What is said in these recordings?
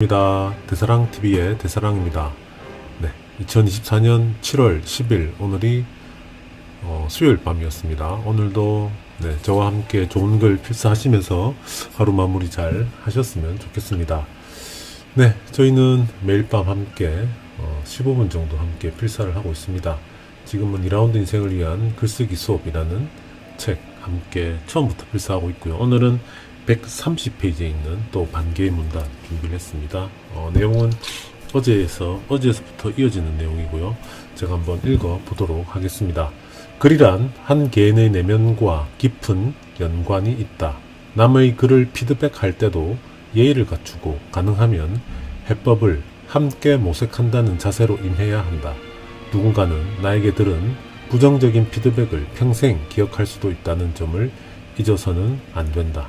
입니다. 대사랑TV의 대사랑입니다. 네, 2024년 7월 10일 오늘이 어, 수요일 밤이었습니다. 오늘도 네, 저와 함께 좋은 글 필사하시면서 하루 마무리 잘 하셨으면 좋겠습니다. 네, 저희는 매일 밤 함께 어, 15분 정도 함께 필사를 하고 있습니다. 지금은 2라운드 인생을 위한 글쓰기 수업이라는 책 함께 처음부터 필사하고 있고요. 오늘은 130페이지에 있는 또 반개의 문단 준비를 했습니다. 어, 내용은 어제에서 어제에서부터 이어지는 내용이고요. 제가 한번 읽어 보도록 하겠습니다. 글이란 한 개인의 내면과 깊은 연관이 있다. 남의 글을 피드백할 때도 예의를 갖추고 가능하면 해법을 함께 모색한다는 자세로 임해야 한다. 누군가는 나에게 들은 부정적인 피드백을 평생 기억할 수도 있다는 점을 잊어서는 안 된다.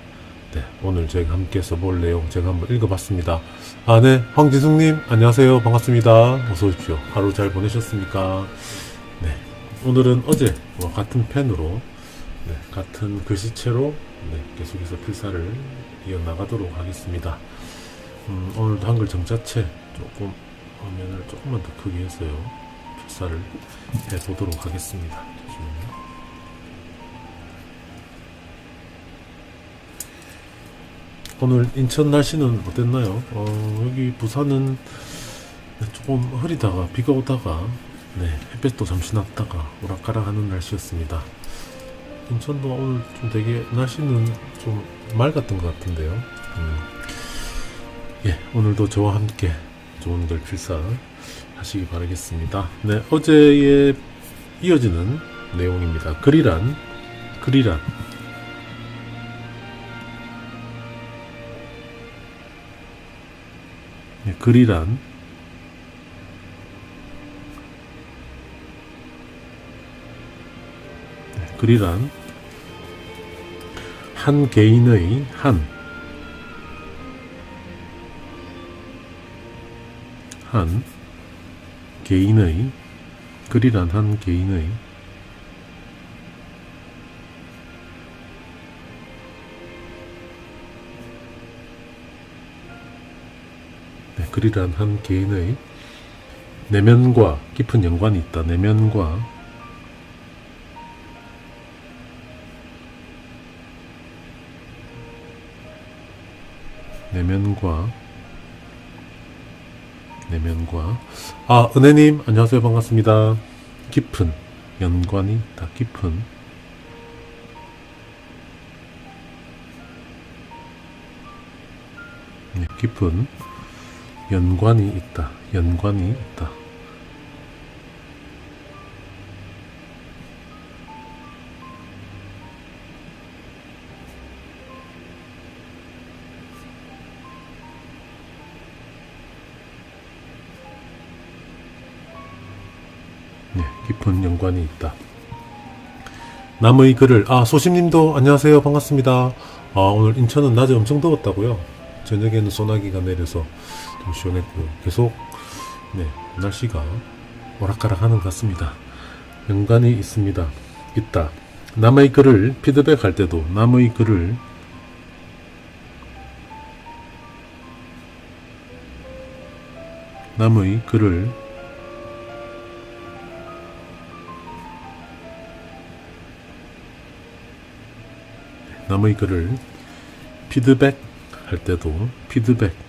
네, 오늘 저희가 함께 써볼 내용 제가 한번 읽어봤습니다. 아, 네, 황지숙님, 안녕하세요. 반갑습니다. 어서 오십시오. 하루 잘 보내셨습니까? 네, 오늘은 어제와 같은 펜으로, 네, 같은 글씨체로, 네, 계속해서 필사를 이어나가도록 하겠습니다. 음, 오늘도 한글 정자체 조금, 화면을 조금만 더 크게 해서요. 필사를 해보도록 하겠습니다. 잠시만요. 오늘 인천 날씨는 어땠나요? 어, 여기 부산은 조금 흐리다가 비가 오다가 네, 햇볕도 잠시 났다가 오락가락하는 날씨였습니다. 인천도 오늘 좀 되게 날씨는 좀 맑았던 것 같은데요. 음. 예, 오늘도 저와 함께 좋은 글 필사 하시기 바라겠습니다. 네, 어제에 이어지는 내용입니다. 글이란 글이란 글이란. 네, 글이란. 한 개인의 한, 한 개인의 글이란 한 개인의 네, 글이란 한 개인의 내면과 깊은 연관이 있다. 내면과 내면과 내면과 아 은혜님 안녕하세요 반갑습니다. 깊은 연관이 있다. 깊은 네, 깊은 연관이 있다. 연관이 있다. 네, 깊은 연관이 있다. 남의 글을 아 소심님도 안녕하세요 반갑습니다. 아 오늘 인천은 낮에 엄청 더웠다고요. 저녁에는 소나기가 내려서 좀 시원했고 계속 네 날씨가 오락가락 하는 것 같습니다. 연관이 있습니다. 있다. 남의 글을 피드백할 때도 남의 글을 남의 글을 남의 글을 피드백 할 때도 피드백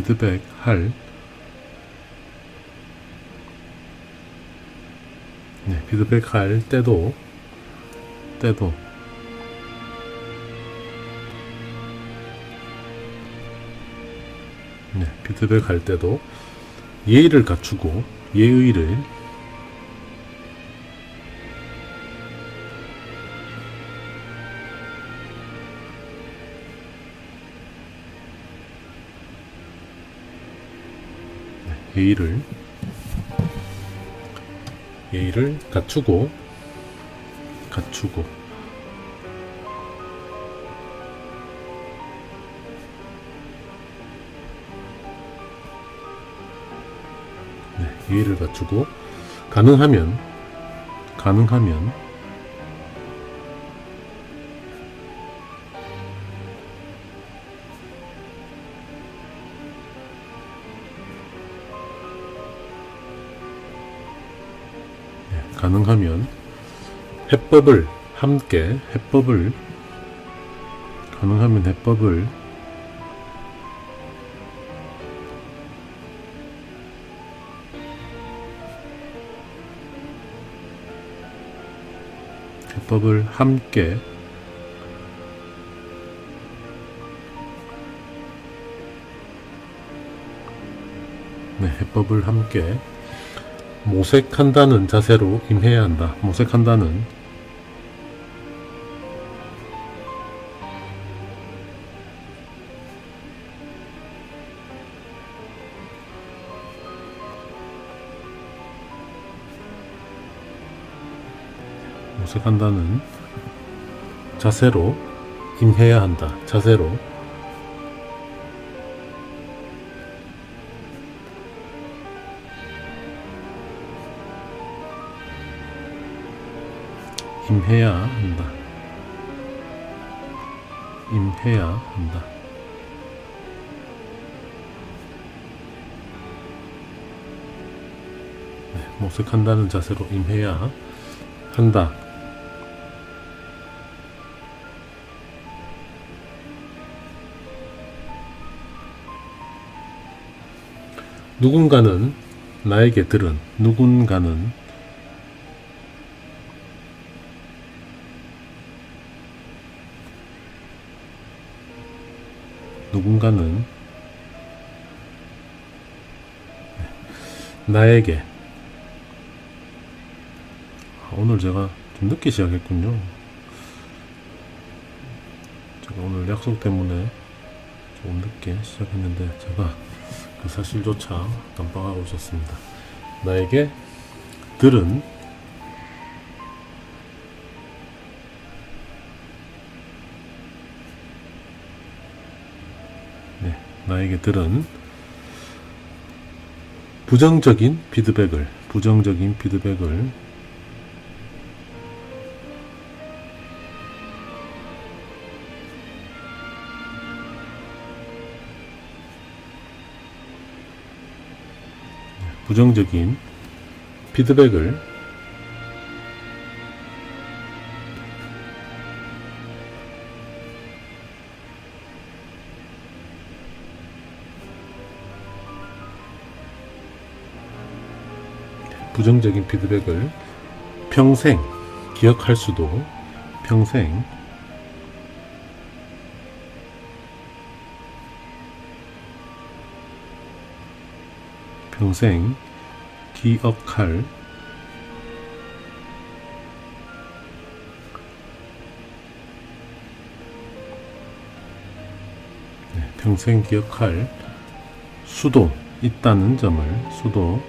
피드백 할. 네, 피드백 할 때도 때도. 네, 피드백 할 때도 예의를 갖추고 예의를 예의를 예의를 갖추고 갖추고. 네, 예의를 갖추고 가능하면 가능하면 가능하면 해법을 함께 해법을 가능하면 해법을 해법을 함께 네, 해법을 함께 모색한다는 자세로 임해야 한다. 모색한다는 모색한다는 자세로 임해야 한다. 자세로 임해야 한다. 임해야 한다. 네, 모색한다는 자세로 임해야 한다. 누군가는 나에게 들은 누군가는 누군가는 나에게 아, 오늘 제가 좀 늦게 시작했군요. 제가 오늘 약속 때문에 조금 늦게 시작했는데 제가 그 사실조차 깜빡하고 있었습니다. 나에게 들은 나에게 들은 부정적인 피드백을 부정적인 피드백을 부정적인 피드백을 부정적인 피드백을 평생 기억할 수도 평생 평생 기억할 네, 평생 기억할 수도 있다는 점을 수도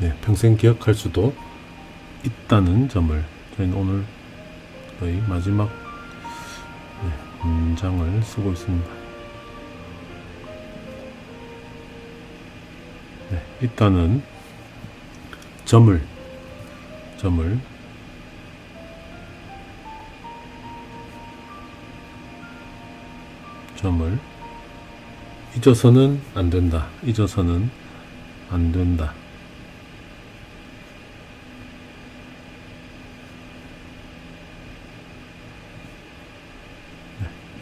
네, 평생 기억할 수도 있다는 점을 저희는 오늘 거의 마지막 네, 문장을 쓰고 있습니다. 네, 있다는 점을 점을 점을 잊어서는 안 된다. 잊어서는 안 된다.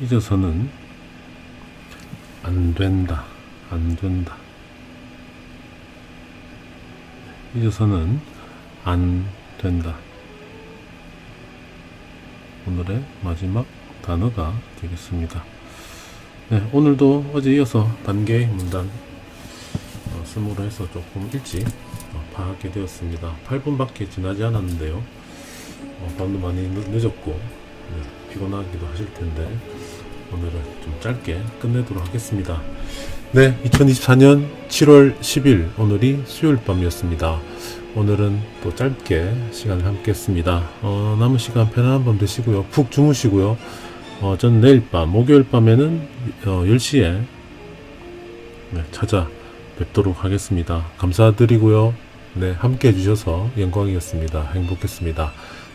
잊어서는 안 된다. 안 된다. 잊어서는 안 된다. 오늘의 마지막 단어가 되겠습니다. 네, 오늘도 어제 이어서 단계 문단 어, 스무로 해서 조금 일찍 어, 파악하게 되었습니다. 8분밖에 지나지 않았는데요. 어, 밤도 많이 늦, 늦었고 네, 피곤하기도 하실 텐데 오늘은 좀 짧게 끝내도록 하겠습니다. 네, 2024년 7월 10일 오늘이 수요일 밤이었습니다. 오늘은 또 짧게 시간을 함께 했습니다. 어, 남은 시간 편안한 밤 되시고요. 푹 주무시고요. 어, 전 내일 밤, 목요일 밤에는 어, 10시에 네, 찾아 뵙도록 하겠습니다. 감사드리고요. 네, 함께 해주셔서 영광이었습니다. 행복했습니다.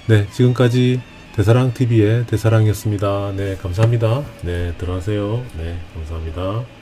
네, 지금까지 대사랑TV의 대사랑이었습니다. 네, 감사합니다. 네, 들어가세요. 네, 감사합니다.